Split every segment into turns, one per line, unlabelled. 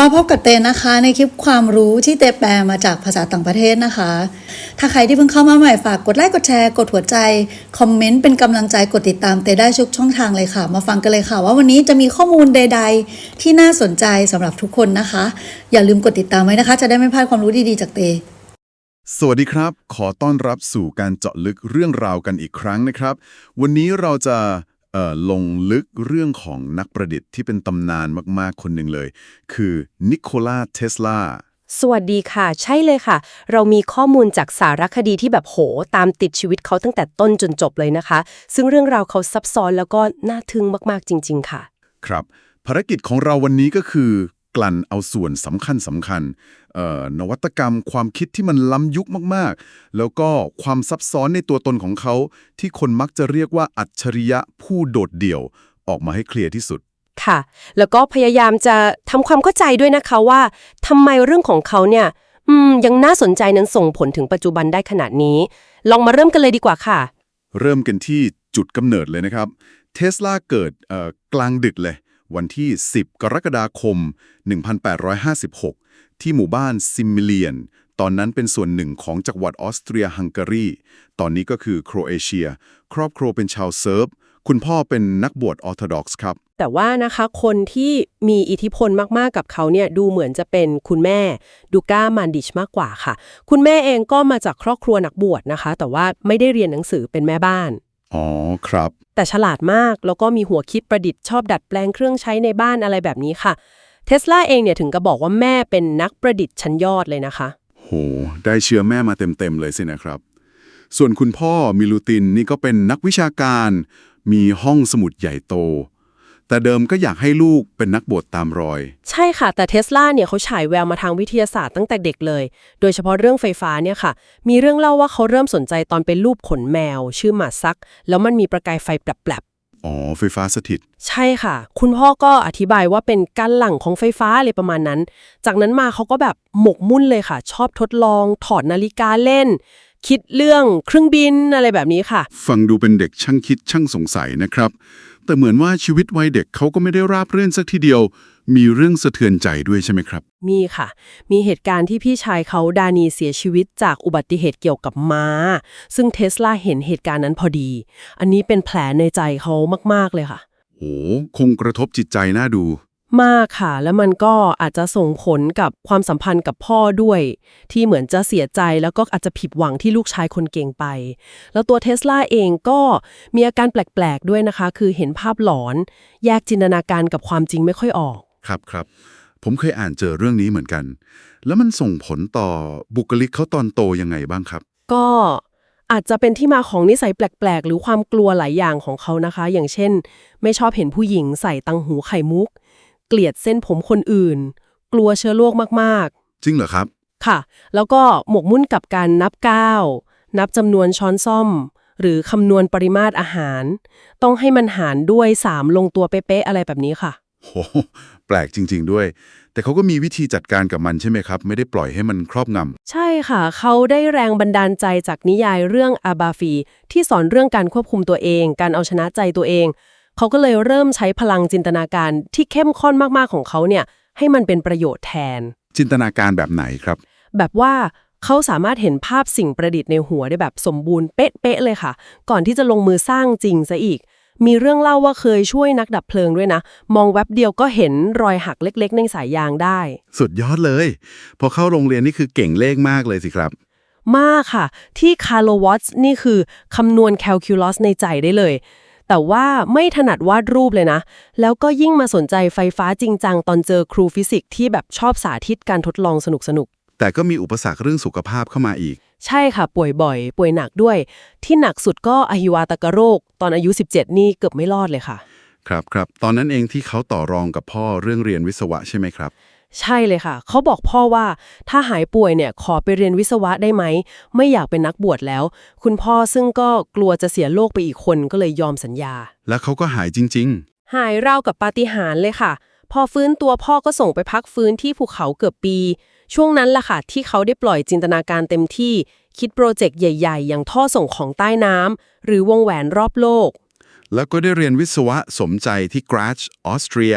มาพบกับเตนนะคะในคลิปความรู้ที่เตแปลมาจากภาษาต่างประเทศนะคะ ถ้าใครที่เพิ่งเข้ามาใหม่ฝากกดไลค์กดแชร์กดหัวใจ คอมเมนต์เป็นกำลังใจกดติดตามเตได้ทุกช่องทางเลยค่ะ มาฟังกันเลยค่ะ ว่าวันนี้จะมีข้อมูลใด ๆ ที่น่าสนใจสำหรับทุกคนนะคะ อย่าลืมกดติดตามไว้นะคะ จะได้ไม่พลาดความรู้ดีๆจากเต
สวัสดีครับ ขอต้อนรับสู่การเจาะลึกเรื่องราวกันอีกครั้งนะครับ วันนี้เราจะ ลงลึกเรื่องของนักประดิษฐ์ที่เป็นตำนานมากๆคนหนึ่งเลย คือนิโคลาเทสลา
สวัสดีค่ะ ใช่เลยค่ะ เรามีข้อมูลจากสารคดีที่แบบโห ตามติดชีวิตเขาตั้งแต่ต้นจนจบเลยนะคะ ซึ่งเรื่องราวเขาซับซ้อนแล้วก็น่าทึ่งมากๆจริง ๆ ค่ะ
ครับ ภารกิจของเราวันนี้ก็คือ กลั่นเอาส่วนสำคัญสำคัญเอ่อ นวัตกรรมความคิดที่มันล้ำยุคมากๆ แล้วก็ความซับซ้อนในตัวตนของเขา ที่คนมักจะเรียกว่าอัจฉริยะผู้โดดเดี่ยว ออกมาให้เคลียร์ที่สุด
ค่ะ แล้วก็พยายามจะทำความเข้าใจด้วยนะคะว่าทำไมเรื่องของเขาเนี่ยอืมยังน่าสนใจนั้นส่งผลถึงปัจจุบันได้ขนาดนี้ ลองมาเริ่มกันเลยดีกว่าค่ะ
เริ่มกันที่จุดกำเนิดเลยนะครับเทสลาเกิดเอ่อกลางดึกเลย วันที่ 10 กรกฎาคม 1856 ที่หมู่บ้านซิมมิเลียน ตอนนั้นเป็นส่วนหนึ่งของจักรวรรดิออสเตรียฮังการี ตอนนี้ก็คือโครเอเชีย ครอบครัวเป็นชาวเซิร์ฟ คุณพ่อเป็นนักบวชออร์โธดอกซ์ครับ
แต่ว่านะคะคนที่มีอิทธิพลมาก ๆ กับเขาเนี่ยดูเหมือนจะเป็นคุณแม่ดูก้ามันดิชมากกว่าค่ะ คุณแม่เองก็มาจากครอบครัวนักบวชนะคะ แต่ว่าไม่ได้เรียนหนังสือเป็นแม่บ้าน
อ๋อครับ
แต่ฉลาดมากแล้วก็มีหัวคิดประดิษฐ์ชอบดัดแปลงเครื่องใช้ในบ้านอะไรแบบนี้ค่ะ เทสลาเองเนี่ยถึงกับบอกว่าแม่เป็นนักประดิษฐ์ชั้นยอดเลยนะคะ
โห ได้เชื้อแม่มาเต็มๆเลยสินะครับ ส่วนคุณพ่อมิลูตินนี่ก็เป็นนักวิชาการ มีห้องสมุดใหญ่โต แต่เดิมก็อยากให้ลูกเป็นนักบวชตามรอย
ใช่ค่ะ แต่เทสลาเนี่ยเขาฉายแววมาทางวิทยาศาสตร์ตั้งแต่เด็กเลย โดยเฉพาะเรื่องไฟฟ้าเนี่ยค่ะ มีเรื่องเล่าว่าเขาเริ่มสนใจตอนเป็นรูปขนแมว ชื่อหมาซัก แล้วมันมีประกายไฟแปลบ
อ๋อ ไฟฟ้าสถิต
ๆใช่ค่ะ คุณพ่อก็อธิบายว่าเป็นการหลั่งของไฟฟ้าอะไรประมาณนั้น จากนั้นมาเขาก็แบบหมกมุ่นเลยค่ะ ชอบทดลอง ถอดนาฬิกาเล่น คิดเรื่องเครื่องบินอะไรแบบนี้ค่ะ
ฟังดูเป็นเด็กช่างคิดช่างสงสัยนะครับ แต่เหมือนว่าชีวิตวัยเด็กเขาก็ไม่ได้ราบรื่นสักทีเดียว มีเรื่องสะเทือนใจด้วยใช่ไหมครับ
มีค่ะ มีเหตุการณ์ที่พี่ชายเขาดานีเสียชีวิตจากอุบัติเหตุเกี่ยวกับม้า ซึ่งเทสลาเห็นเหตุการณ์นั้นพอดี อันนี้เป็นแผลในใจเขามาก ๆ เลยค่ะ
โห คงกระทบจิตใจน่าดู
มากค่ะ แล้วมันก็อาจจะส่งผลกับความสัมพันธ์กับพ่อด้วย ที่เหมือนจะเสียใจแล้วก็อาจจะผิดหวังที่ลูกชายคนเก่งไป แล้วตัวเทสลาเองก็มีอาการแปลก ๆ ด้วยนะคะ คือเห็นภาพหลอน แยกจินตนาการกับความจริงไม่ค่อยออก
ครับครับผมเคยอ่านเจอเรื่องนี้เหมือนกัน แล้วมันส่งผลต่อบุคลิกเขาตอนโตยังไงบ้างครับ
ก็อาจจะเป็นที่มาของนิสัยแปลกๆ หรือความกลัวหลายอย่างของเขานะคะ อย่างเช่น ไม่ชอบเห็นผู้หญิงใส่ตังหูไข่มุก เกลียดเส้นผมคนอื่น กลัวเชื้อโรคมาก
จริงเหรอครับ
ๆค่ะ แล้วก็หมกมุ่นกับการนับก้าวนับจำนวนช้อนซ่อม หรือคำนวณปริมาตรอาหาร ต้องให้มันหารด้วย 3 ลงตัวเป๊ะๆอะไรแบบนี้ค่ะ
โห แปลกจริง ๆ ด้วย แต่เขาก็มีวิธีจัดการกับมันใช่ไหมครับ ไม่ได้ปล่อยให้มันครอบงำ
ใช่ค่ะ เขาได้แรงบันดาลใจจากนิยายเรื่องอาบาฟี ที่สอนเรื่องการควบคุมตัวเอง การเอาชนะใจตัวเอง เขาก็เลยเริ่มใช้พลังจินตนาการที่เข้มข้นมากๆของเขาเนี่ยให้มันเป็นประโยชน์แทน
จินตนาการแบบไหนครับ
แบบว่าเขาสามารถเห็นภาพสิ่งประดิษฐ์ในหัวได้แบบสมบูรณ์เป๊ะๆเลยค่ะ ก่อนที่จะลงมือสร้างจริงซะอีก มีเรื่องเล่าว่าเคยช่วยนักดับเพลิงด้วยนะ มองแวบเดียวก็เห็นรอยหักเล็ก ๆ ในสายยางได้
สุดยอดเลย พอเข้าโรงเรียนนี่คือเก่งเลขมากเลยสิครับ
มากค่ะ ที่คาร์โลวัตส์นี่คือคำนวณแคลคิวลัสในใจได้เลย แต่ว่าไม่ถนัดวาดรูปเลยนะ แล้วก็ยิ่งมาสนใจไฟฟ้าจริงจังตอนเจอครูฟิสิกส์ที่แบบชอบสาธิตการทดลองสนุกๆ
แต่ก็มีอุปสรรคเรื่องสุขภาพเข้ามาอีก
ใช่ค่ะป่วยบ่อย ป่วยหนักด้วย ที่หนักสุดก็อหิวาตกโรค ตอนอายุ 17 นี่เกือบไม่รอดเลยค่ะ
ครับครับตอนนั้นเองที่เขาต่อรองกับพ่อเรื่องเรียนวิศวะใช่ไหมครับ
ใช่เลยค่ะ เขาบอกพ่อว่าถ้าหายป่วยเนี่ยขอไปเรียนวิศวะได้ไหม ไม่อยากเป็นนักบวชแล้ว คุณพ่อซึ่งก็กลัวจะเสียโลกไปอีกคนก็เลยยอมสัญญา
แล้วเขาก็หายจริง
หายราวกับปาฏิหาริย์เลยค่ะ พอฟื้นตัวพ่อก็ส่งไปพักฟื้นที่ภูเขาเกือบปี ช่วงนั้นล่ะค่ะที่เขาได้ปล่อยจินตนาการเต็มที่ คิดโปรเจกต์ใหญ่ ๆ อย่างท่อส่งของใต้น้ำหรือวงแหวนรอบโลก
ๆแล้วก็ได้เรียนวิศวะสมใจที่กราชออสเตรีย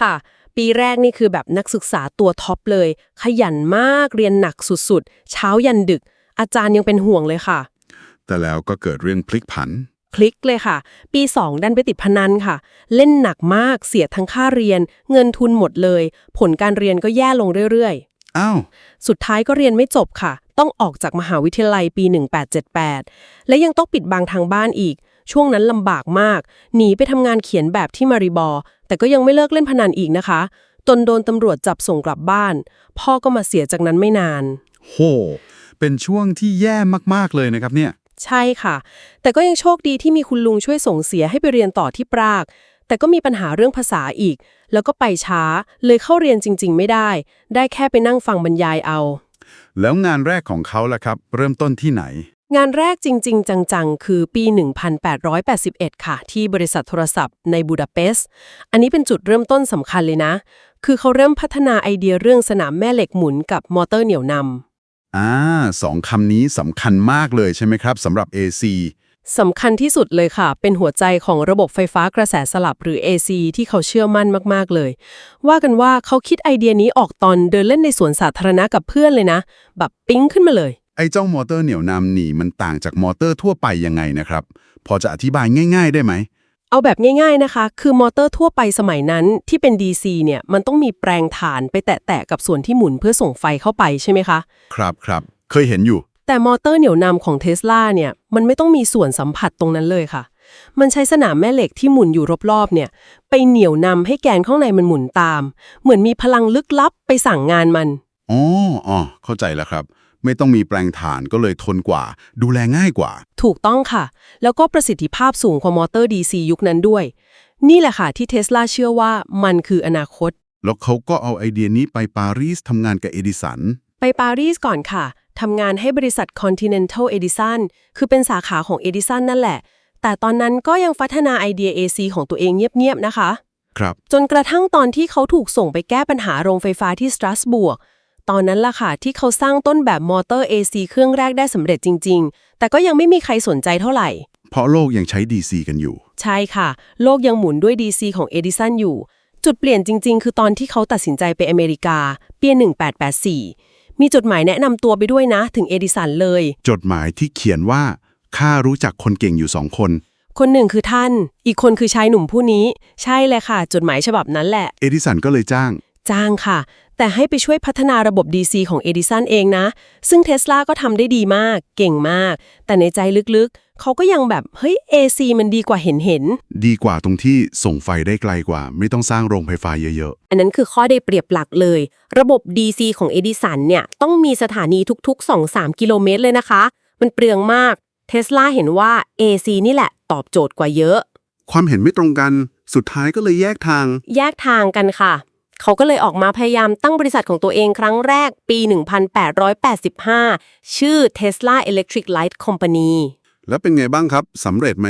ค่ะ ปีแรกนี่คือแบบนักศึกษาตัวท็อปเลย ขยันมากเรียนหนักสุดๆ เช้ายันดึก อาจารย์ยังเป็นห่วงเลยค่ะ
แต่แล้วก็เกิดเรื่องพลิกผัน
พลิกเลยค่ะ ปี 2 ดันไปติดพนันค่ะ เล่นหนักมากเสียทั้งค่าเรียน เงินทุนหมดเลย ผลการเรียนก็แย่ลงเรื่อย
อ้าว
ๆสุดท้ายก็เรียนไม่จบค่ะ ต้องออกจากมหาวิทยาลัยปี 1878 และยังต้องปิดบังทางบ้านอีก ช่วงนั้นลำบากมาก หนีไปทำงานเขียนแบบที่มาริบอร์แต่ก็ยังไม่เลิกเล่นพนันอีกนะคะ จนโดนตำรวจจับส่งกลับบ้าน พ่อก็มาเสียจากนั้นไม่นาน
โห เป็นช่วงที่แย่มากๆเลยนะครับเนี่ย
ใช่ค่ะ แต่ก็ยังโชคดีที่มีคุณลุงช่วยส่งเสียให้ไปเรียนต่อที่ปราก แต่ก็มีปัญหาเรื่องภาษาอีก แล้วก็ไปช้า เลยเข้าเรียนจริง ๆ ไม่ได้ ได้แค่ไปนั่งฟังบรรยายเอา
แล้วงานแรกของเขาล่ะครับ เริ่มต้นที่ไหน
งานแรกจริง ๆ จัง ๆ คือปี 1881 ค่ะ ที่บริษัทโทรศัพท์ในบูดาเปสต์ อันนี้เป็นจุดเริ่มต้นสำคัญเลยนะ คือเขาเริ่มพัฒนาไอเดียเรื่องสนามแม่เหล็กหมุนกับมอเตอร์เหนี่ยวนำ
อ่าสองคำนี้สำคัญมากเลยใช่ไหมครับสำหรับ AC
สำคัญที่สุดเลยค่ะ เป็นหัวใจของระบบไฟฟ้ากระแสสลับหรือ AC ที่เขาเชื่อมั่นมาก ๆ เลย ว่ากันว่าเขาคิดไอเดียนี้ออกตอนเดินเล่นในสวนสาธารณะกับเพื่อนเลยนะ แบบปิ๊งขึ้นมาเลย
ไอ้เจ้ามอเตอร์เหนี่ยวนำนี่มันต่างจากมอเตอร์ทั่วไปยังไงนะครับ พอจะอธิบายง่าย ๆ ได้ไหม
เอาแบบง่าย ๆนะคะ คือมอเตอร์ทั่วไปสมัยนั้นที่เป็น DC เนี่ยมันต้องมีแปลงถ่านไปแตะๆกับส่วนที่หมุนเพื่อส่งไฟเข้าไปใช่ไหมคะ
ครับครับเคยเห็นอยู่
แต่มอเตอร์เหนี่ยวนำของเทสลาเนี่ยมันไม่ต้องมีส่วนสัมผัสตรงนั้นเลยค่ะ มันใช้สนามแม่เหล็กที่หมุนอยู่รอบๆเนี่ย ไปเหนี่ยวนำให้แกนข้างในมันหมุนตาม เหมือนมีพลังลึกลับไปสั่งงานมัน
อ๋ออ๋อเข้าใจแล้วครับ ไม่ต้องมีแปลงถ่านก็เลยทนกว่า ดูแลง่ายกว่า
ถูกต้องค่ะ แล้วก็ประสิทธิภาพสูงกว่ามอเตอร์ DC ยุคนั้นด้วย นี่แหละค่ะที่เทสลาเชื่อว่ามันคืออนาคต
แล้วเขาก็เอาไอเดียนี้ไปปารีสทำงานกับเอดิสัน
ไปปารีสก่อนค่ะ ทำงานให้บริษัท Continental Edison คือเป็นสาขาของ Edison นั่นแหละ แต่ตอนนั้นก็ยังพัฒนาไอเดีย AC ของตัวเองเงียบๆนะคะ
ครับ
จนกระทั่งตอนที่เขาถูกส่งไปแก้ปัญหาโรงไฟฟ้าที่สตรัสบูร์กตอนนั้นล่ะค่ะ ที่เขาสร้างต้นแบบมอเตอร์ AC เครื่องแรกได้สำเร็จจริง ๆ แต่ก็ยังไม่มีใครสนใจเท่าไหร่
เพราะโลกยังใช้ DC กันอยู่
ใช่ค่ะ โลกยังหมุนด้วย DC ของ Edison อยู่ จุดเปลี่ยนจริง ๆ คือตอนที่เขาตัดสินใจไปอเมริกา ปี 1884 มีจดหมายแนะนำตัวไปด้วยนะ ถึงเอดิสันเลย
จดหมายที่เขียนว่าข้ารู้จักคนเก่งอยู่สองคน
คนหนึ่งคือท่าน อีกคนคือชายหนุ่มผู้นี้ ใช่เลยค่ะ จดหมายฉบับนั้นแหละ
เอดิสันก็เลยจ้าง
จ้างค่ะ แต่ให้ไปช่วยพัฒนาระบบ DC ของเอดิสันเองนะ ซึ่งเทสลาก็ทำได้ดีมาก เก่งมาก แต่ในใจลึกๆ เขาก็ยังแบบเฮ้ย AC มันดีกว่าเห็นเห็นๆ
ดีกว่าตรงที่ส่งไฟได้ไกลกว่า ไม่ต้องสร้างโรงไฟฟ้าเยอะ
อันนั้นคือข้อได้เปรียบหลักเลย ระบบ DC ของเอดิสันเนี่ย ต้องมีสถานีทุก ๆ 2-3 กิโลเมตรเลยนะคะ มันเปลืองมากเทสลาเห็นว่า AC นี่แหละตอบโจทย์กว่าเยอะ
ๆ ความเห็นไม่ตรงกันสุดท้ายก็เลยแยกทาง
แยกทางกันค่ะ เขาก็เลยออกมาพยายามตั้งบริษัทของตัวเองครั้งแรกปี 1885 ชื่อ Tesla Electric Light Company
แล้วเป็นไงบ้างครับสำเร็จไหม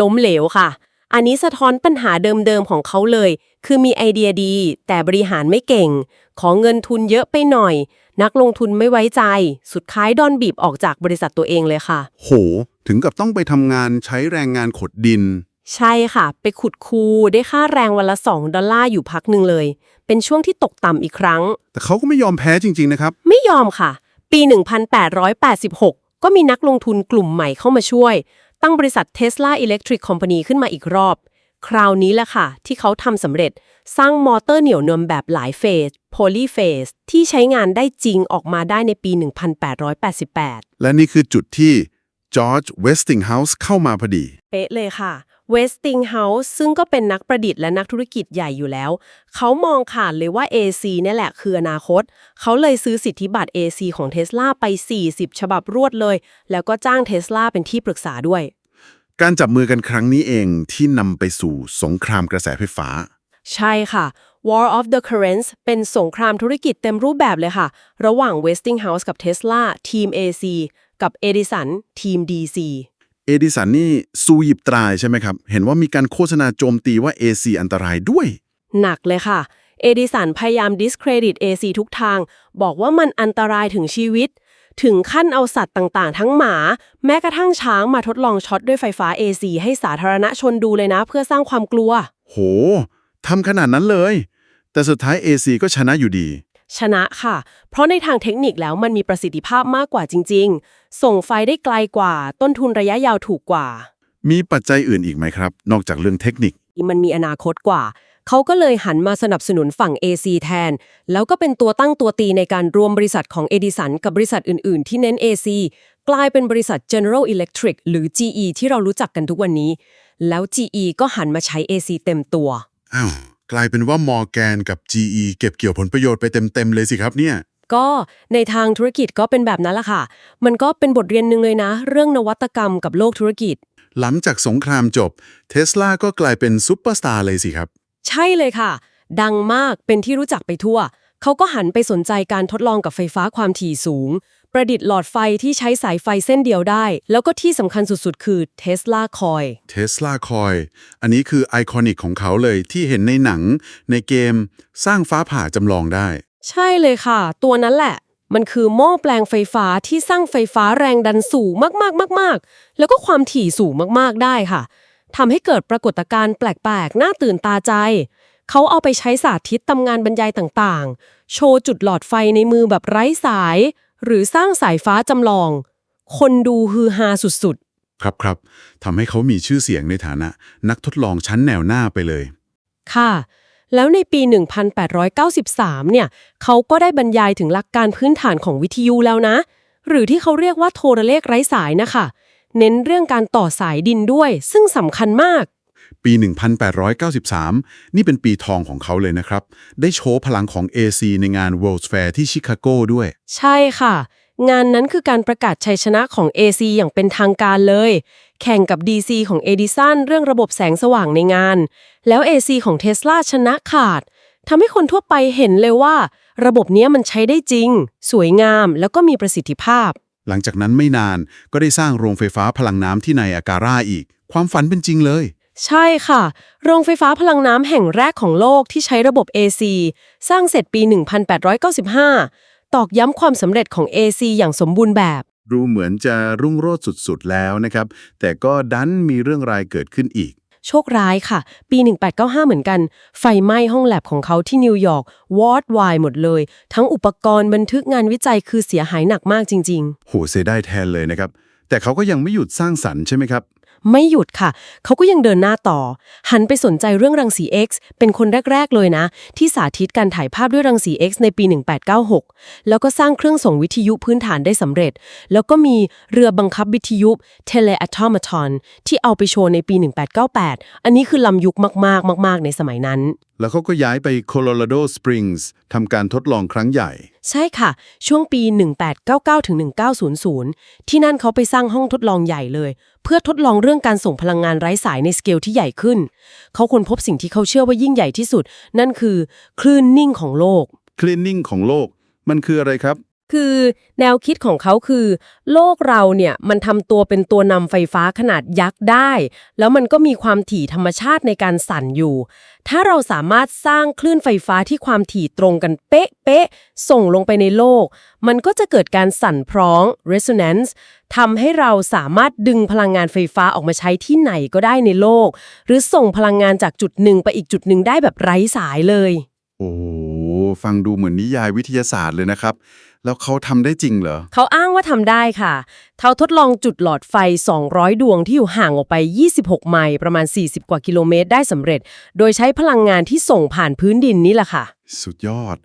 ล้มเหลวค่ะ อันนี้สะท้อนปัญหาเดิมๆของเขาเลย คือมีไอเดียดี แต่บริหารไม่เก่ง ขอเงินทุนเยอะไปหน่อย นักลงทุนไม่ไว้ใจ สุดท้ายดอนบีบออกจากบริษัทตัวเองเลยค่ะ
โห ถึงกับต้องไปทำงานใช้แรงงานขดดิน
ใช่ค่ะ ไปขุดคูได้ค่าแรงวันละ 2 ดอลลาร์อยู่พักหนึ่งเลย เป็นช่วงที่ตกต่ำอีกครั้ง
แต่เขาก็ไม่ยอมแพ้จริง ๆ นะครับ
ไม่ยอมค่ะ ปี 1886 ก็มีนักลงทุนกลุ่มใหม่เข้ามาช่วย ตั้งบริษัท Tesla Electric Company ขึ้นมาอีกรอบ คราวนี้แหละค่ะ ที่เขาทำสำเร็จสร้างมอเตอร์เหนี่ยวนมแบบหลายเฟส polyphase ที่ใช้งานได้จริงออกมาได้ในปี 1888
และนี่คือจุดที่ จอร์จเวสติงเฮาส์เข้ามาพอดี
เป๊ะเลยค่ะ Westinghouse ซึ่งก็เป็นนักประดิษฐ์และนักธุรกิจใหญ่อยู่แล้ว เขามองขาดเลยว่า AC เนี่ยแหละคืออนาคต เขาเลยซื้อสิทธิบัตร AC ของ Tesla ไป 40 ฉบับรวดเลย แล้วก็จ้าง Tesla เป็นที่ปรึกษาด้วย
การจับมือกันครั้งนี้เองที่นำไปสู่สงครามกระแสไฟฟ้า
ใช่ค่ะ War of the Currents เป็นสงครามธุรกิจเต็มรูปแบบเลยค่ะ ระหว่าง Westinghouse กับ Tesla ทีม AC กับ Edison ทีม DC
เอดิสันนี่สู้หยิบตรายใช่ไหมครับ เห็นว่ามีการโฆษณาโจมตีว่า AC อันตรายด้วย
หนักเลยค่ะ เอดิสันพยายาม discredit AC ทุกทาง บอกว่ามันอันตรายถึงชีวิต ถึงขั้นเอาสัตว์ต่างๆ ทั้งหมา แม้กระทั่งช้างมาทดลองช็อตด้วยไฟฟ้า AC ให้สาธารณชนดูเลยนะ เพื่อสร้างความกลัว
โหทำขนาดนั้นเลย แต่สุดท้าย AC ก็ชนะอยู่ดี
ชนะค่ะ เพราะในทางเทคนิคแล้วมันมีประสิทธิภาพมากกว่าจริง ๆ ส่งไฟได้ไกลกว่า ต้นทุนระยะยาวถูกกว่า
มีปัจจัยอื่นอีกไหมครับ นอกจากเรื่องเทคนิค
มันมีอนาคตกว่า เขาก็เลยหันมาสนับสนุนฝั่ง AC แทน แล้วก็เป็นตัวตั้งตัวตีในการรวมบริษัทของเอดิสันกับบริษัทอื่น ๆ ที่เน้น AC กลายเป็นบริษัท General Electric หรือ GE ที่เรารู้จักกันทุกวันนี้ แล้ว GE ก็หันมาใช้ AC เต็มตัว
อ้าว กลายเป็นว่ามอร์แกนกับ GE เก็บเกี่ยวผลประโยชน์ไปเต็ม ๆ เลยสิครับเนี่ย
ก็ในทางธุรกิจก็เป็นแบบนั้นแหละค่ะ มันก็เป็นบทเรียนหนึ่งเลยนะ เรื่องนวัตกรรมกับโลกธุรกิจ
หลังจากสงครามจบเทสลาก็กลายเป็นซุปเปอร์สตาร์เลยสิครับ
ใช่เลยค่ะ ดังมากเป็นที่รู้จักไปทั่ว เขาก็หันไปสนใจการทดลองกับไฟฟ้าความถี่สูง ประดิษฐ์หลอดไฟที่ใช้สายไฟเส้นเดียวได้ แล้วก็ที่สำคัญสุดๆ คือ Tesla Coil
เทสลาคอยอันนี้คือไอคอนิกของเขาเลยที่เห็นในหนัง ในเกมสร้างฟ้าผ่าจำลองได้
ใช่เลยค่ะ ตัวนั้นแหละ มันคือหม้อแปลงไฟฟ้าที่สร้างไฟฟ้าแรงดันสูงมากๆมากๆ แล้วก็ความถี่สูงมากๆได้ค่ะทำให้เกิดปรากฏการณ์แปลกๆ น่าตื่นตาใจ เขาเอาไปใช้สาธิตทำงานบรรยายต่างๆ โชว์จุดหลอดไฟในมือแบบไร้สาย หรือสร้างสายฟ้าจำลอง คนดูฮือฮาสุดๆ
ครับครับทำให้เขามีชื่อเสียงในฐานะ นักทดลองชั้นแนวหน้าไปเลย
ค่ะ แล้วในปี 1893 เนี่ย เขาก็ได้บรรยายถึงหลักการพื้นฐานของวิทยุแล้วนะ หรือที่เขาเรียกว่าโทรเลขไร้สายนะคะ เน้นเรื่องการต่อสายดินด้วย ซึ่งสำคัญมาก
ปี 1893 นี่เป็นปีทองของเขาเลยนะครับ ได้โชว์พลังของ AC ในงาน World's Fair ที่ชิคาโกด้วย
ใช่ค่ะ งานนั้นคือการประกาศชัยชนะของ AC อย่างเป็นทางการเลย แข่งกับ DC ของ Edison เรื่องระบบแสงสว่างในงาน แล้ว AC ของ Tesla ชนะขาดทำให้คนทั่วไปเห็นเลยว่า ระบบเนี้ยมันใช้ได้จริง สวยงาม แล้วก็มีประสิทธิภาพ
หลังจากนั้นไม่นานก็ได้สร้างโรงไฟฟ้าพลังน้ำที่ในอาการ่าอีก ความฝันเป็นจริงเลย
ใช่ค่ะ โรงไฟฟ้าพลังน้ำแห่งแรกของโลกที่ใช้ระบบ AC สร้างเสร็จปี 1895 ตอกย้ำความสำเร็จของ AC อย่างสมบูรณ์แบบ
ดูเหมือนจะรุ่งโรจน์สุดๆ แล้วนะครับ แต่ก็ดันมีเรื่องรายเกิดขึ้นอีก
โชคร้ายค่ะ ปี 1895 เหมือนกัน ไฟไหม้ห้องแลบของเขาที่นิวยอร์กวอดวายหมดเลย ทั้งอุปกรณ์บันทึกงานวิจัยคือเสียหายหนักมากจริง
โหเสียได้แทนเลยนะครับ แต่เขาก็ยังไม่หยุดสร้างสรรค์ใช่ไหมครับ
ๆ ไม่หยุดค่ะ เขาก็ยังเดินหน้าต่อ หันไปสนใจเรื่องรังสี X เป็นคนแรก ๆ เลยนะ ที่สาธิตการถ่ายภาพด้วยรังสี X ในปี 1896 แล้วก็สร้างเครื่องส่งวิทยุพื้นฐานได้สำเร็จ แล้วก็มีเรือบังคับวิทยุ Teleautomaton ที่เอาไปโชว์ในปี 1898 อันนี้คือล้ำยุคมากๆ มาก ๆ ในสมัยนั้น
แล้วเขาก็ย้ายไปโคโลราโดสปริงส์ทำการทดลองครั้งใหญ่
ใช่ค่ะ ช่วงปี 1899ถึง1900 ที่นั่นเขาไปสร้างห้องทดลองใหญ่เลย เพื่อทดลองเรื่องการส่งพลังงานไร้สายในสเกลที่ใหญ่ขึ้น เขาค้นพบสิ่งที่เขาเชื่อว่ายิ่งใหญ่ที่สุด นั่นคือคลื่นนิ่งของโลก
คลีนนิ่งของโลก มันคืออะไรครับ
คือแนวคิดของเขาคือ โลกเราเนี่ยมันทำตัวเป็นตัวนำไฟฟ้าขนาดยักษ์ได้ แล้วมันก็มีความถี่ธรรมชาติในการสั่นอยู่ ถ้าเราสามารถสร้างคลื่นไฟฟ้าที่ความถี่ตรงกันเป๊ะๆส่งลงไปในโลก มันก็จะเกิดการสั่นพร้อง resonance ทำให้เราสามารถดึงพลังงานไฟฟ้าออกมาใช้ที่ไหนก็ได้ในโลก หรือส่งพลังงานจากจุดหนึ่งไปอีกจุดหนึ่งได้แบบไร้สายเลย
โอ้โหฟังดูเหมือนนิยายวิทยาศาสตร์เลยนะครับ แล้วเขาทำได้จริงเหรอ
เขาอ้างว่าทำได้ค่ะ เขาทดลองจุดหลอดไฟ 200 ดวงที่อยู่ห่างออกไป 26 ไมล์ ประมาณ 40 กว่ากิโลเมตรได้สำเร็จ โดยใช้พลังงานที่ส่งผ่านพื้นดินนี่แหละค่ะ
สุดยอด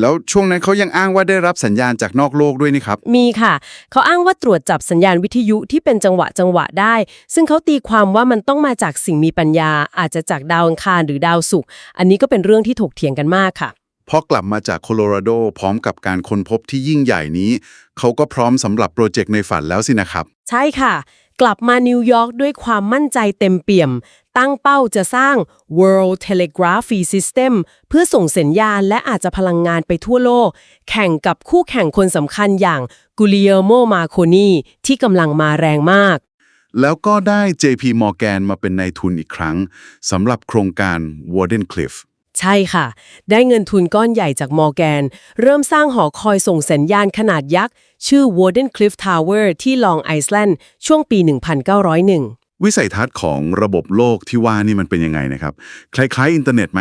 แล้วช่วงนั้นเขายังอ้างว่าได้รับสัญญาณจากนอกโลกด้วยนี่ครับ
มีค่ะ เขาอ้างว่าตรวจจับสัญญาณวิทยุที่เป็นจังหวะจังหวะได้ ซึ่งเขาตีความว่ามันต้องมาจากสิ่งมีปัญญา อาจจะจากดาวอังคารหรือดาวศุกร์ อันนี้ก็เป็นเรื่องที่ถกเถียงกันมากค่ะ
พอกลับมาจากโคโลราโดพร้อมกับการค้นพบที่ยิ่งใหญ่นี้ เขาก็พร้อมสำหรับโปรเจกต์ในฝันแล้วสินะครับ
ใช่ค่ะ กลับมานิวยอร์กด้วยความมั่นใจเต็มเปี่ยม ตั้งเป้าจะสร้าง World Telegraphy System เพื่อส่งสัญญาณและอาจจะพลังงานไปทั่วโลก แข่งกับคู่แข่งคนสำคัญอย่างกุลิเอโมมาโคนีที่กำลังมาแรงมาก
แล้วก็ได้ JP Morgan มาเป็นนายทุนอีกครั้งสำหรับโครงการ Warden Cliff
ใช่ค่ะ ได้เงินทุนก้อนใหญ่จากมอร์แกน เริ่มสร้างหอคอยส่งสัญญาณขนาดยักษ์ ชื่อ Warden Cliff Tower ที่ลองไอซ์แลนด์ช่วงปี 1901
วิสัยทัศน์ของระบบโลกที่ว่านี่มันเป็นยังไงนะครับ คล้ายๆ อินเทอร์เน็ตไหม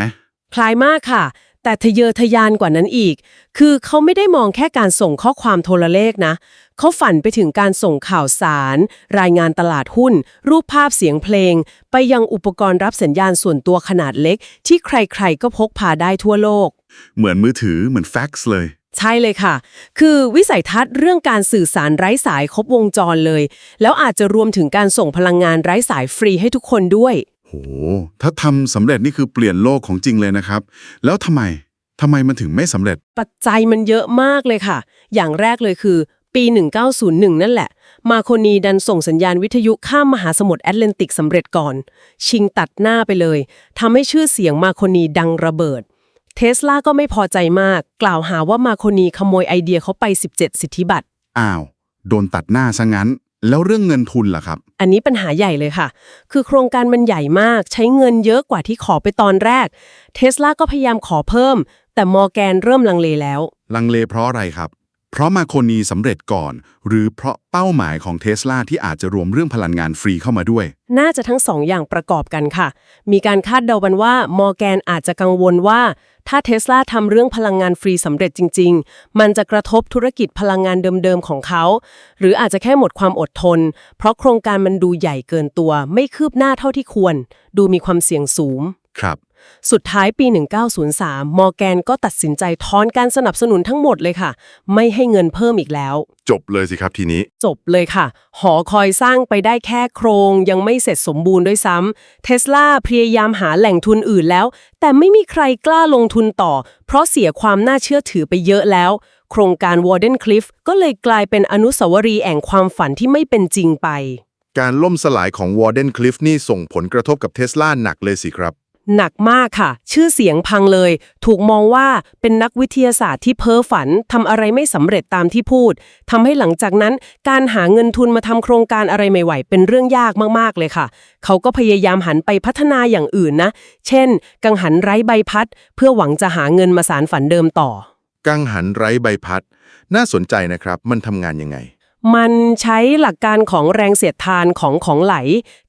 คล้ายมากค่ะ แต่ทะเยอทะยานกว่านั้นอีก คือเขาไม่ได้มองแค่การส่งข้อความโทรเลขนะ เขาฝันไปถึงการส่งข่าวสาร รายงานตลาดหุ้น รูปภาพเสียงเพลง ไปยังอุปกรณ์รับสัญญาณส่วนตัวขนาดเล็ก ที่ใครๆก็พกพาได้ทั่วโลก
เหมือนมือถือเหมือนแฟกซ์เลย
ใช่เลยค่ะ คือวิสัยทัศน์เรื่องการสื่อสารไร้สายครบวงจรเลย แล้วอาจจะรวมถึงการส่งพลังงานไร้สายฟรีให้ทุกคนด้วย
โห ถ้าทำสำเร็จนี่คือเปลี่ยนโลกของจริงเลยนะครับ แล้วทำไมทำไมมันถึงไม่สำเร็จ
ปัจจัยมันเยอะมากเลยค่ะ อย่างแรกเลยคือ ปี 1901 นั่นแหละ มาโคนีดันส่งสัญญาณวิทยุข้ามมหาสมุทรแอตแลนติกสำเร็จก่อน ชิงตัดหน้าไปเลยทำให้ชื่อเสียงมาโคนีดังระเบิด เทสลาก็ไม่พอใจมาก กล่าวหาว่ามาโคนีขโมยไอเดียเขาไป 17 สิทธิบัตร
อ้าว โดนตัดหน้าซะงั้น แล้วเรื่องเงินทุนล่ะครับ
อันนี้ปัญหาใหญ่เลยค่ะ คือโครงการมันใหญ่มาก ใช้เงินเยอะกว่าที่ขอไปตอนแรก เทสลาก็พยายามขอเพิ่ม แต่มอร์แกนเริ่มลังเลแล้ว
ลังเลเพราะอะไรครับ เพราะมาโคนีสำเร็จก่อน หรือเพราะเป้าหมายของเทสลาที่อาจจะรวมเรื่องพลังงานฟรีเข้ามาด้วย
น่าจะทั้งสองอย่างประกอบกันค่ะ มีการคาดเดากันว่ามอร์แกนอาจจะกังวลว่า ถ้าเทสลาทำเรื่องพลังงานฟรีสำเร็จจริง ๆ มันจะกระทบธุรกิจพลังงานเดิมๆของเขา หรืออาจจะแค่หมดความอดทน เพราะโครงการมันดูใหญ่เกินตัว ไม่คืบหน้าเท่าที่ควร ดูมีความเสี่ยงสูง
ครับ
สุดท้ายปี 1903 มอร์แกนก็ตัดสินใจถอนการสนับสนุนทั้งหมดเลยค่ะ ไม่ให้เงินเพิ่มอีกแล้ว
จบเลยสิครับทีนี้
จบเลยค่ะ หอคอยสร้างไปได้แค่โครงยังไม่เสร็จสมบูรณ์ด้วยซ้ำเทสลาพยายามหาแหล่งทุนอื่นแล้ว แต่ไม่มีใครกล้าลงทุนต่อ เพราะเสียความน่าเชื่อถือไปเยอะแล้ว โครงการ Warden Cliff ก็เลยกลายเป็นอนุสาวรีย์แห่งความฝันที่ไม่เป็นจริงไป
การล่มสลายของวอร์เดนคลิฟนี่ส่งผลกระทบกับเทสลาหนักเลยสิครับ
หนักมากค่ะ ชื่อเสียงพังเลย ถูกมองว่าเป็นนักวิทยาศาสตร์ที่เพ้อฝันทำอะไรไม่สำเร็จตามที่พูดทำให้หลังจากนั้น การหาเงินทุนมาทำโครงการอะไรใหม่ๆเป็นเรื่องยากมากๆเลยค่ะ เขาก็พยายามหันไปพัฒนาอย่างอื่นนะ เช่น กังหันไร้ใบพัด เพื่อหวังจะหาเงินมาสารฝันเดิมต่อ
กังหันไร้ใบพัด น่าสนใจนะครับ มันทำงานยังไง
มันใช้หลักการของแรงเสียดทานของของไหล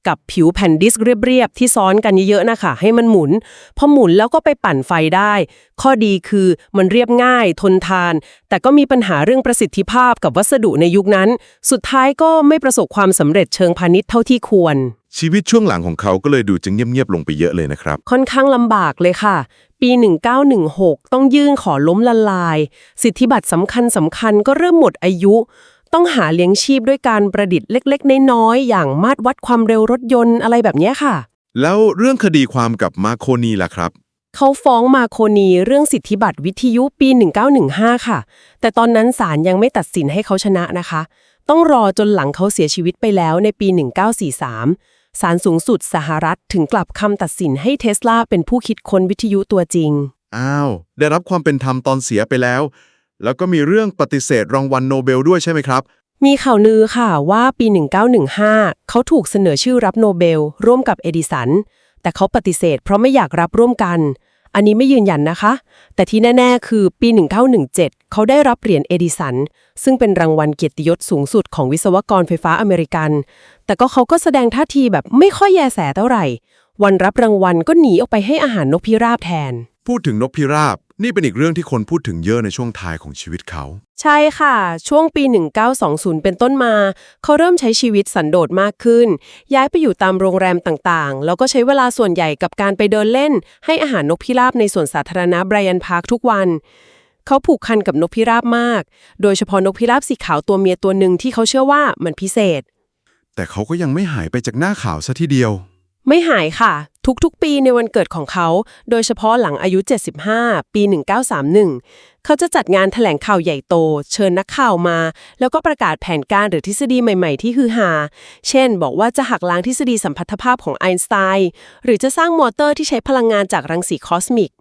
กับผิวแผ่นดิสก์เรียบๆที่ซ้อนกันเยอะๆนะคะ ให้มันหมุน พอหมุนแล้วก็ไปปั่นไฟได้ ข้อดีคือมันเรียบง่ายทนทาน แต่ก็มีปัญหาเรื่องประสิทธิภาพกับวัสดุในยุคนั้น สุดท้ายก็ไม่ประสบความสำเร็จเชิงพาณิชย์เท่าที่ควร
ชีวิตช่วงหลังของเขาก็เลยดูจะเงียบๆลงไปเยอะเลยนะครับ
ค่อนข้างลำบากเลยค่ะ ปี 1916 ต้องยื่นขอล้มละลาย สิทธิบัตรสำคัญสำคัญก็เริ่มหมดอายุ ต้องหาเลี้ยงชีพด้วยการประดิษฐ์เล็ก ๆ น้อยๆอย่างมาตรวัดความเร็วรถยนต์อะไรแบบเนี้ยค่ะ
แล้วเรื่องคดีความกับมาโคนีล่ะครับ
เขาฟ้องมาโคนีเรื่องสิทธิบัตรวิทยุปี 1915 ค่ะ แต่ตอนนั้นศาลยังไม่ตัดสินให้เขาชนะนะคะ ต้องรอจนหลังเขาเสียชีวิตไปแล้วในปี 1943 ศาลสูงสุดสหรัฐถึงกลับคำตัดสินให้เทสลาเป็นผู้คิดค้นวิทยุตัวจริง
อ้าว ได้รับความเป็นธรรมตอนเสียไปแล้ว แล้วก็มีเรื่องปฏิเสธรางวัลโนเบลด้วยใช่ไหมครับ
มีข่าวลือค่ะว่าปี 1915 เขาถูกเสนอชื่อรับโนเบล ร่วมกับเอดิสัน แต่เขาปฏิเสธเพราะไม่อยากรับร่วมกัน อันนี้ไม่ยืนยันนะคะ แต่ที่แน่ ๆ คือปี 1917 เขาได้รับเหรียญเอดิสัน ซึ่งเป็นรางวัลเกียรติยศสูงสุดของวิศวกรไฟฟ้าอเมริกัน แต่ก็เขาก็แสดงท่าทีแบบไม่ค่อยแยแสเท่าไหร่ วันรับรางวัลก็หนีออกไปให้อาหารนกพิราบแทน
พูดถึงนกพิราบ นี่เป็นอีกเรื่องที่คนพูดถึงเยอะในช่วงท้ายของชีวิตเขา
ใช่ค่ะ ช่วงปี 1920 เป็นต้นมา เขาเริ่มใช้ชีวิตสันโดษมากขึ้น ย้ายไปอยู่ตามโรงแรมต่างๆ แล้วก็ใช้เวลาส่วนใหญ่กับการไปเดินเล่น ให้อาหารนกพิราบในสวนสาธารณะไบรอันพาร์คทุกวันเขาผูกพันกับนกพิราบมาก โดยเฉพาะนกพิราบสีขาวตัวเมียตัวหนึ่งที่เขาเชื่อว่ามันพิเศษ
แต่เขาก็ยังไม่หายไปจากหน้าข่าวซะทีเดียว
ไม่หายค่ะ ทุกๆ ปีในวันเกิดของเขา โดยเฉพาะหลังอายุ 75 ปี 1931 เขาจะจัดงานแถลงข่าวใหญ่โต เชิญนักข่าวมา แล้วก็ประกาศแผนการหรือทฤษฎีใหม่ๆ ที่ฮือฮา เช่น บอกว่าจะหักล้างทฤษฎีสัมพัทธภาพของไอน์สไตน์ หรือจะสร้างมอเตอร์ที่ใช้พลังงานจากรังสีคอสมิก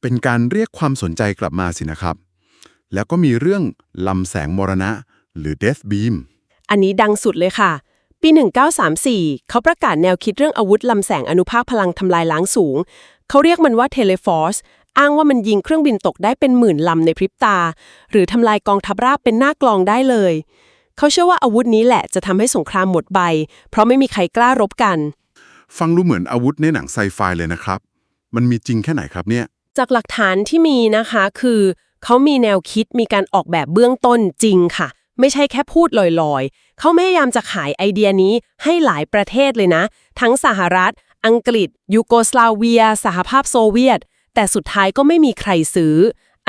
เป็นการเรียกความสนใจกลับมาสินะครับ แล้วก็มีเรื่องลำแสงมรณะ หรือ Death Beam
อันนี้ดังสุดเลยค่ะ ปี 1934 เขาประกาศแนวคิดเรื่องอาวุธลำแสงอนุภาคพลังทำลายล้างสูง เขาเรียกมันว่าเทเลฟอร์สอ้างว่ามันยิงเครื่องบินตกได้เป็นหมื่นลำในพริบตา หรือทำลายกองทัพราบเป็นหน้ากลองได้เลย เขาเชื่อว่าอาวุธนี้แหละจะทำให้สงครามหมดใบ เพราะไม่มีใครกล้ารบกัน
ฟังดูเหมือนอาวุธในหนังไซไฟเลยนะครับ มันมีจริงแค่ไหนครับเนี่ย
จากหลักฐานที่มีนะคะคือ เขามีแนวคิดมีการออกแบบเบื้องต้นจริงค่ะ ไม่ใช่แค่พูดลอยๆ เขาพยายามจะขายไอเดียนี้ให้หลายประเทศเลยนะ ทั้งสหรัฐ อังกฤษ ยูโกสลาเวีย สหภาพโซเวียต แต่สุดท้ายก็ไม่มีใครซื้อ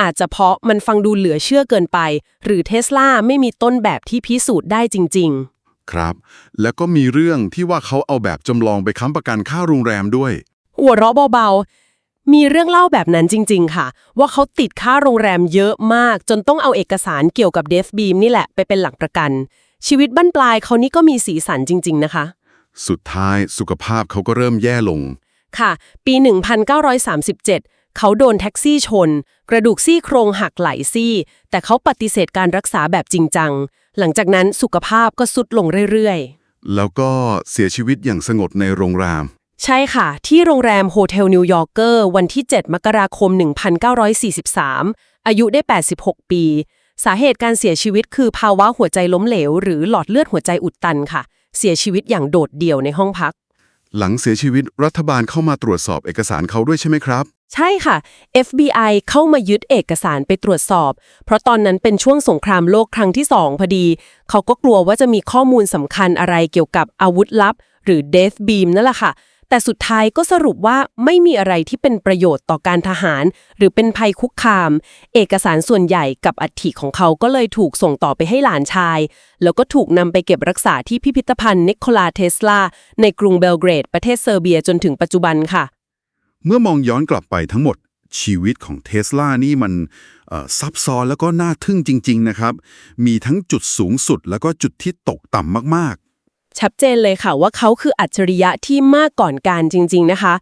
อาจจะเพราะมันฟังดูเหลือเชื่อเกินไป หรือเทสลาไม่มีต้นแบบที่พิสูจน์ได้จริง ๆ
ครับ แล้วก็มีเรื่องที่ว่าเขาเอาแบบจำลองไปค้ำประกันค่าโรงแรมด้วย
หัวเราะเบาๆ มีเรื่องเล่าแบบนั้นจริง ๆ ค่ะ ว่าเขาติดค่าโรงแรมเยอะมาก จนต้องเอาเอกสารเกี่ยวกับเดฟบีมนี่แหละไปเป็นหลักประกัน ชีวิตบั้นปลายเขานี่ก็มีสีสันจริง ๆ นะคะ
สุดท้ายสุขภาพเขาก็เริ่มแย่ลง
ค่ะ ปี 1937 เขาโดนแท็กซี่ชน กระดูกซี่โครงหักหลายซี่ แต่เขาปฏิเสธการรักษาแบบจริงจัง หลังจากนั้นสุขภาพก็สุดลงเรื่อยๆ
แล้วก็เสียชีวิตอย่างสงบในโรงแรม
ใช่ค่ะ ที่โรงแรมโฮเทลนิวยอร์กเกอร์วันที่ 7 มกราคม 1943 อายุได้ 86 ปี สาเหตุการเสียชีวิตคือภาวะหัวใจล้มเหลว หรือหลอดเลือดหัวใจอุดตันค่ะ เสียชีวิตอย่างโดดเดี่ยวในห้องพัก
หลังเสียชีวิตรัฐบาลเข้ามาตรวจสอบเอกสารเขาด้วยใช่ไหมครับ
ใช่ค่ะ FBI เข้ามายึดเอกสารไปตรวจสอบ เพราะตอนนั้นเป็นช่วงสงครามโลกครั้งที่2พอดี เขาก็กลัวว่าจะมีข้อมูลสำคัญอะไรเกี่ยวกับอาวุธลับ หรือ Death Beam นั่นแหละค่ะ แต่สุดท้ายก็สรุปว่าไม่มีอะไรที่เป็นประโยชน์ต่อการทหาร หรือเป็นภัยคุกคาม เอกสารส่วนใหญ่กับอัฐิของเขาก็เลยถูกส่งต่อไปให้หลานชาย แล้วก็ถูกนำไปเก็บรักษาที่พิพิธภัณฑ์นิโคลาเทสลา ในกรุงเบลเกรด ประเทศเซอร์เบียจนถึงปัจจุบันค่ะ
เมื่อมองย้อนกลับไปทั้งหมดชีวิตของเทสลานี่มันซับซ้อนแล้วก็น่าทึ่งจริง ๆ นะครับ มีทั้งจุดสูงสุดแล้วก็จุดที่ตกต่ำมาก
ชัดเจนเลยค่ะว่าเขาคืออัจฉริยะที่มากก่อนการจริง ๆ นะคะ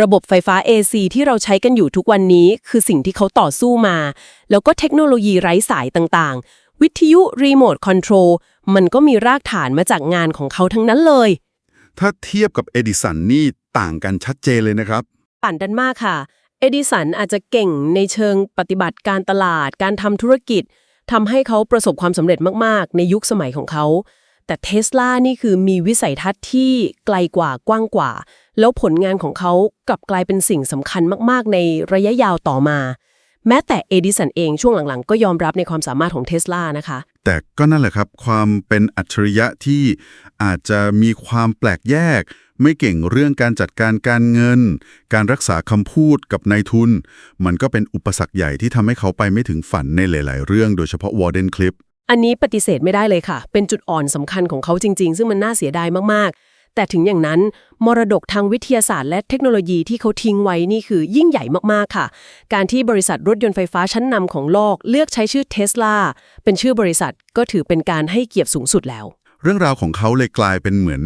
ระบบไฟฟ้า AC ที่เราใช้กันอยู่ทุกวันนี้คือสิ่งที่เขาต่อสู้มา แล้วก็เทคโนโลยีไร้สายต่างๆ วิทยุรีโมทคอนโทรลมันก็มีรากฐานมาจากงานของเขาทั้งนั้นเลย
ๆถ้าเทียบกับเอดิสันนี่ต่างกันชัดเจนเลยนะครับ
ปั่นดันมากค่ะ เอดิสันอาจจะเก่งในเชิงปฏิบัติการตลาด การทำธุรกิจทำให้เขาประสบความสำเร็จมากๆ ในยุคสมัยของเขา แต่เทสลานี่คือมีวิสัยทัศน์ที่ไกลกว่ากว้างกว่า แล้วผลงานของเขากลับกลายเป็นสิ่งสำคัญมาก ๆ ในระยะยาวต่อมา แม้แต่เอดิสันเองช่วงหลัง ๆ ก็ยอมรับในความสามารถของเทสลานะคะ
แต่ก็นั่นแหละครับ ความเป็นอัจฉริยะที่อาจจะมีความแปลกแยก ไม่เก่งเรื่องการจัดการการเงิน การรักษาคำพูดกับนายทุน มันก็เป็นอุปสรรคใหญ่ที่ทำให้เขาไปไม่ถึงฝันในหลาย ๆ เรื่อง โดยเฉพาะวอร์เดนคลิป
อันนี้ปฏิเสธไม่ได้เลยค่ะ เป็นจุดอ่อนสำคัญของเขาจริง ๆ ซึ่งมันน่าเสียดายมากๆ แต่ถึงอย่างนั้น มรดกทางวิทยาศาสตร์และเทคโนโลยีที่เขาทิ้งไว้นี่คือยิ่งใหญ่มากๆค่ะ การที่บริษัทรถยนต์ไฟฟ้าชั้นนำของโลก เลือกใช้ชื่อเทสลาเป็นชื่อบริษัทก็ถือเป็นการให้เกียรติสูงสุดแล้ว
เรื่องราวของเขาเลยกลายเป็นเหมือน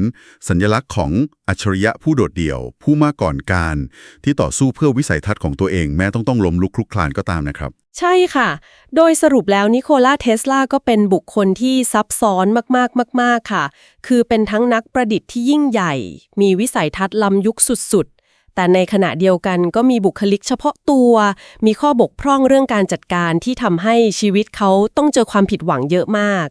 สัญลักษณ์ของอัจฉริยะผู้โดดเดี่ยว ผู้มาก่อนการ ที่ต่อสู้เพื่อวิสัยทัศน์ของตัวเองแม้ต้องต้องล้มลุกคลุกคลานก็ตามนะครับ
ใช่ค่ะ โดยสรุปแล้วนิโคลาเทสลาก็เป็นบุคคลที่ซับซ้อนมากๆมาก ๆ ค่ะ คือเป็นทั้งนักประดิษฐ์ที่ยิ่งใหญ่ มีวิสัยทัศน์ล้ำยุคสุด ๆแต่ในขณะเดียวกันก็มีบุคลิกเฉพาะตัว มีข้อบกพร่องเรื่องการจัดการที่ทำให้ชีวิตเขาต้องเจอความผิดหวังเยอะมาก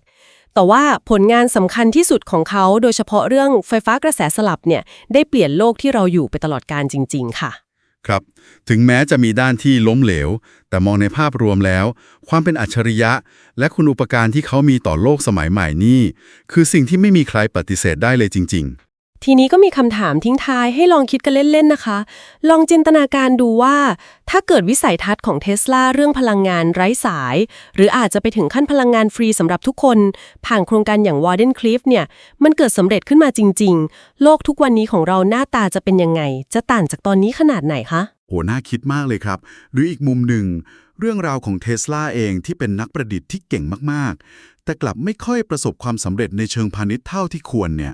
แต่ว่าผลงานสำคัญที่สุดของเขาโดยเฉพาะเรื่องไฟฟ้ากระแสสลับเนี่ยได้เปลี่ยนโลกที่เราอยู่ไปตลอดการจริง ๆ ค่ะ
ครับ ถึงแม้จะมีด้านที่ล้มเหลว แต่มองในภาพรวมแล้ว ความเป็นอัจฉริยะ และคุณอุปการที่เขามีต่อโลกสมัยใหม่นี่คือสิ่งที่ไม่มีใครปฏิเสธได้เลยจริง
ทีนี้ก็มีคำถามทิ้งท้ายให้ลองคิดกันเล่น ๆ นะคะ ลองจินตนาการดูว่า ถ้าเกิดวิสัยทัศน์ของเทสลาเรื่องพลังงานไร้สาย หรืออาจจะไปถึงขั้นพลังงานฟรีสำหรับทุกคน ผ่านโครงการอย่าง Warden Cliff เนี่ย มันเกิดสำเร็จขึ้นมาจริง ๆ โลกทุกวันนี้ของเราหน้าตาจะเป็นยังไง จะต่างจากตอนนี้ขนาดไหนคะ
โอ้น่าคิดมากเลยครับ หรืออีกมุมหนึ่ง เรื่องราวของเทสลาเองที่เป็นนักประดิษฐ์ที่เก่งมาก ๆ แต่กลับไม่ค่อยประสบความสำเร็จในเชิงพาณิชย์เท่าที่ควรเนี่ย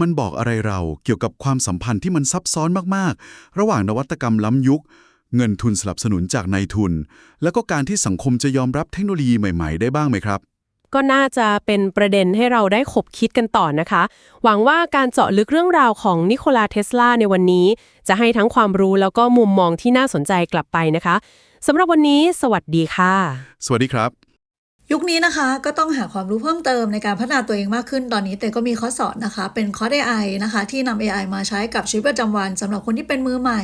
มันบอกอะไรเราเกี่ยวกับความสัมพันธ์ที่มันซับซ้อนมากๆ ระหว่างนวัตกรรมล้ำยุค เงินทุนสนับสนุนจากนายทุน แล้วก็การที่สังคมจะยอมรับเทคโนโลยีใหม่ ๆ ได้บ้างไหมครับ
ก็น่าจะเป็นประเด็นให้เราได้ขบคิดกันต่อนะคะ หวังว่าการเจาะลึกเรื่องราวของนิโคลาเทสลาในวันนี้ จะให้ทั้งความรู้แล้วก็มุมมองที่น่าสนใจกลับไปนะคะสำหรับวันนี้ สวัสดีค่ะ
สวัสดีครับ
ยุคนี้นะคะก็ต้องหาความรู้เพิ่มเติมในการพัฒนาตัวเองมากขึ้นตอนนี้แต่ก็มีคอร์สสอนนะคะ เป็นคอร์ส AI นะคะ ที่นำ AI มาใช้กับชีวิตประจำวันสำหรับคนที่เป็นมือใหม่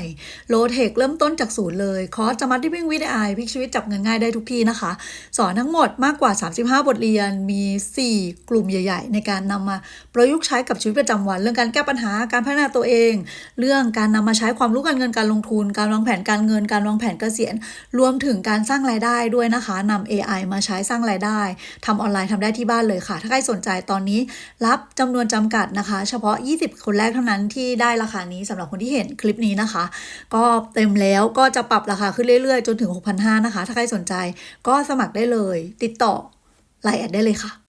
โลเทคเริ่มต้นจากศูนย์เลยคอร์สจะมัดที่วิ่งวิดี AI พลิกชีวิตจับเงินง่ายได้ทุกที่นะคะ สอนทั้งหมดมากกว่า 35 บทเรียนมี 4 กลุ่มใหญ่ ๆ ในการนำมาประยุกต์ใช้กับชีวิตประจำวัน เรื่องการแก้ปัญหาการพัฒนาตัวเอง เรื่องการนำมาใช้ความรู้การเงินการลงทุน การวางแผนการเงินการวางแผนเกษียณ รวมถึงการสร้างรายได้ด้วยนะคะนำ AI มาใช้สร้างรายได้ทำออนไลน์ทำได้ที่บ้านเลยค่ะ ถ้าใครสนใจตอนนี้รับจำนวนจำกัดนะคะ เฉพาะ 20 คนแรกเท่านั้นที่ได้ราคานี้สำหรับคนที่เห็นคลิปนี้นะคะ ก็เต็มแล้วก็จะปรับราคาขึ้นเรื่อยๆ จนถึง 6,500นะคะ ถ้าใครสนใจก็สมัครได้เลย ติดต่อไลน์แอดได้เลยค่ะ